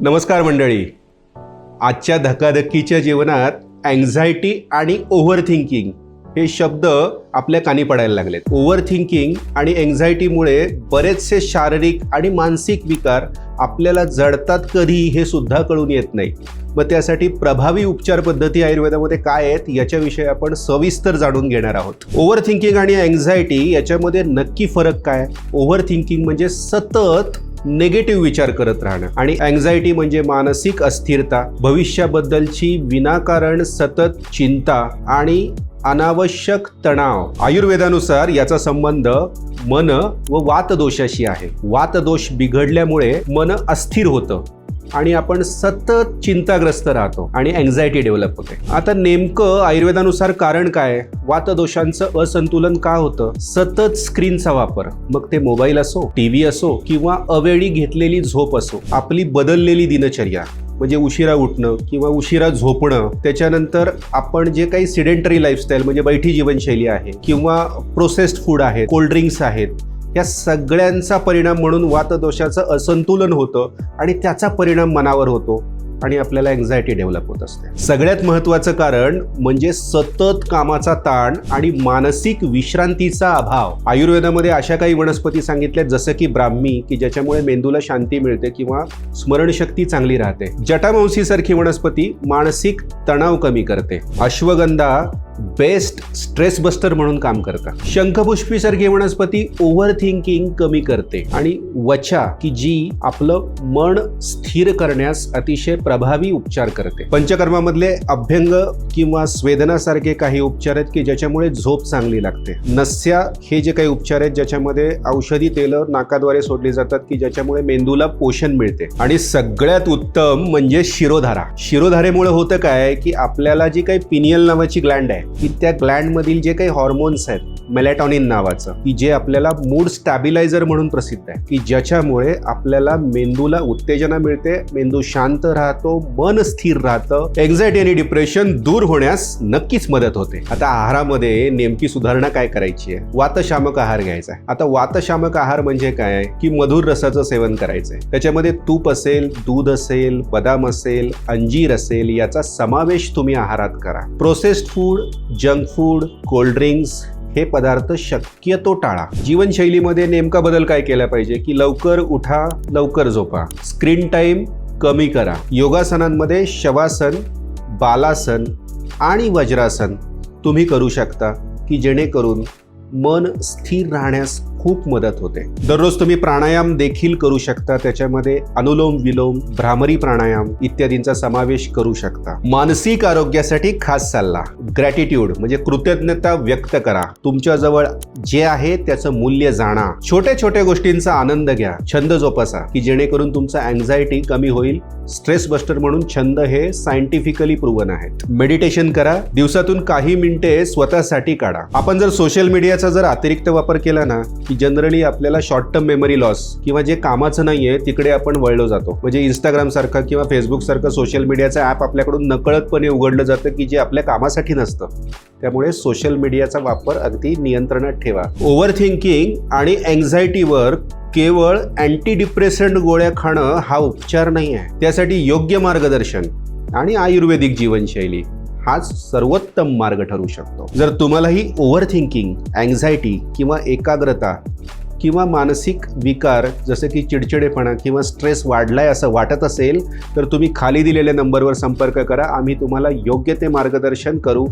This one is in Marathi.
नमस्कार मंडळी. आजच्या धकाधकीच्या जीवनात अँझायटी आणि ओव्हर थिंकिंग हे शब्द आपल्या कानी पडायला लागलेत. ओव्हर थिंकिंग आणि अँझायटीमुळे बरेचसे शारीरिक आणि मानसिक विकार आपल्याला जडतात कधी हे सुद्धा कळून येत नाही. मग त्यासाठी प्रभावी उपचार पद्धती आयुर्वेदामध्ये काय आहेत याच्याविषयी आपण सविस्तर जाणून घेणार आहोत. ओव्हर थिंकिंग आणि अँझायटी याच्यामध्ये नक्की फरक काय? ओव्हर थिंकिंग म्हणजे सतत निगेटिव्ह विचार करत राहणं. आणि अँझायटी म्हणजे मानसिक अस्थिरता भविष्याबद्दलची विनाकारण सतत चिंता आणि अनावश्यक तणाव. आयुर्वेदानुसार याचा संबंध मन व वातदोषाशी आहे. वातदोष बिघडल्यामुळे मन अस्थिर होतं. आणि आपण सतत चिंताग्रस्त राहतो आणि अँझायटी डेव्हलप होते. आता नेमकं आयुर्वेदानुसार कारण काय? वातदोषांचं असंतुलन का होतं? सतत स्क्रीनचा वापर. मग ते मोबाईल असो टीव्ही असो किंवा अवेळी घेतलेली झोप असो आपली बदललेली दिनचर्या म्हणजे उशिरा उठणं किंवा उशिरा झोपणं त्याच्यानंतर आपण जे काही सिडेंटरी लाईफस्टाईल म्हणजे बैठी जीवनशैली आहे किंवा प्रोसेस्ड फूड आहे कोल्ड्रिंक्स आहेत या सगळ्यांचा परिणाम म्हणून वातदोषाचं असंतुलन होतं आणि त्याचा परिणाम मनावर होतो आणि आपल्याला एन्झायटी डेव्हलप होत असते. सगळ्यात महत्त्वाचं कारण म्हणजे सतत कामाचा ताण आणि मानसिक विश्रांतीचा अभाव. आयुर्वेदामध्ये अशा काही वनस्पती सांगितल्या जसं की ब्राह्मी की ज्याच्यामुळे मेंदूला शांती मिळते किंवा स्मरणशक्ती चांगली राहते. जटामांसी सारखी वनस्पती मानसिक तणाव कमी करते. अश्वगंधा बेस्ट स्ट्रेस बस्टर म्हणून काम करतात शंखपुष्पी सारखी वनस्पती ओव्हर थिंकिंग कमी करते. आणि वचा की जी आपलं मन स्थिर करण्यास अतिशय प्रभावी उपचार करते. पंचकर्मामधले अभ्यंग किंवा स्वेदनासारखे काही उपचार आहेत की ज्याच्यामुळे झोप चांगली लागते. नस्या हे जे काही उपचार आहेत ज्याच्यामध्ये औषधी तेलं नाकाद्वारे सोडली जातात की ज्याच्यामुळे मेंदूला पोषण मिळते. आणि सगळ्यात उत्तम म्हणजे शिरोधारा. शिरोधारेमुळे होतं काय की आपल्याला जी काही पिनियल नावाची ग्लँड आहे की त्या ग्लँडमधील जे काही हॉर्मोन्स आहेत मेलॅटॉनिन नावाचं की जे आपल्याला मूड स्टॅबिलायझर म्हणून प्रसिद्ध आहे की ज्याच्यामुळे आपल्याला मेंदूला उत्तेजना मिळते मेंदू शांत राहतो मन स्थिर राहतं एन्झायटी आणि डिप्रेशन दूर होण्यास नक्कीच मदत होते. आता आहारामध्ये नेमकी सुधारणा काय करायची आहे? वातशामक आहार घ्यायचा आहे. आता वातशामक आहार म्हणजे काय की मधुर रसाचं सेवन करायचं आहे. त्याच्यामध्ये तूप असेल दूध असेल बदाम असेल अंजीर असेल याचा समावेश तुम्ही आहारात करा. Processed food junk food cold drinks हे पदार्थ शक्यतो टाळा. जीवनशैलीमध्ये नेमका बदल काय केला पाहिजे की लवकर उठा लवकर झोपा. स्क्रीन टाईम कमी करा. योगासनांमध्ये शवासन बालासन आणि वज्रासन तुम्ही करू शकता की जेणेकरून मन स्थिर राहण्यास खूप मदत होते. दररोज तुम्ही प्राणायाम देखील करू शकता त्याच्यामध्ये अनुलोम विलोम भ्रामरी प्राणायाम इत्यादींचा समावेश करू शकता. मानसिक आरोग्यासाठी खास सल्ला ग्रॅटिट्यूड म्हणजे कृतज्ञता व्यक्त करा. तुमच्याजवळ जे आहे त्याचं मूल्य जाणा. छोट्या छोट्या गोष्टींचा आनंद घ्या. छंद जोपासा की जेणेकरून तुमचा अँझायटी कमी होईल. स्ट्रेस बस्टर म्हणून छंद हे सायंटिफिकली प्रूवन आहेत. मेडिटेशन करा. दिवसातून काही मिनिटे स्वतःसाठी काढा. आपण जर सोशल मीडियाचा जर अतिरिक्त वापर केला ना की जनरली आपल्याला शॉर्ट टर्म मेमरी लॉस किंवा जे कामाचं नाहीये तिकडे आपण वळलो जातो. म्हणजे इंस्टाग्राम सारखं किंवा फेसबुक सारखं सोशल मीडियाचं ॲप आपल्याकडून नकळतपणे उघडलं जातं की जे आपल्या कामासाठी नसतं. त्यामुळे सोशल मीडियाचा वापर अगदी नियंत्रणात ठेवा. ओव्हर थिंकिंग आणि अँझायटीवर केवळ अँटी डिप्रेसंट गोळ्या खाणं हा उपचार नाही आहे त्यासाठी योग्य मार्गदर्शन आणि आयुर्वेदिक जीवनशैली. हाच सर्वोत्तम मार्ग ठरू शकतो. जर तुम्हालाही ओव्हर थिंकिंग अँझायटी किंवा एकाग्रता किंवा मानसिक विकार जसे की चिडचिडेपणा किंवा स्ट्रेस वाढलाय असं वाटत असेल तर तुम्ही खाली दिलेल्या नंबरवर संपर्क करा. आम्ही तुम्हाला योग्य ते मार्गदर्शन करू.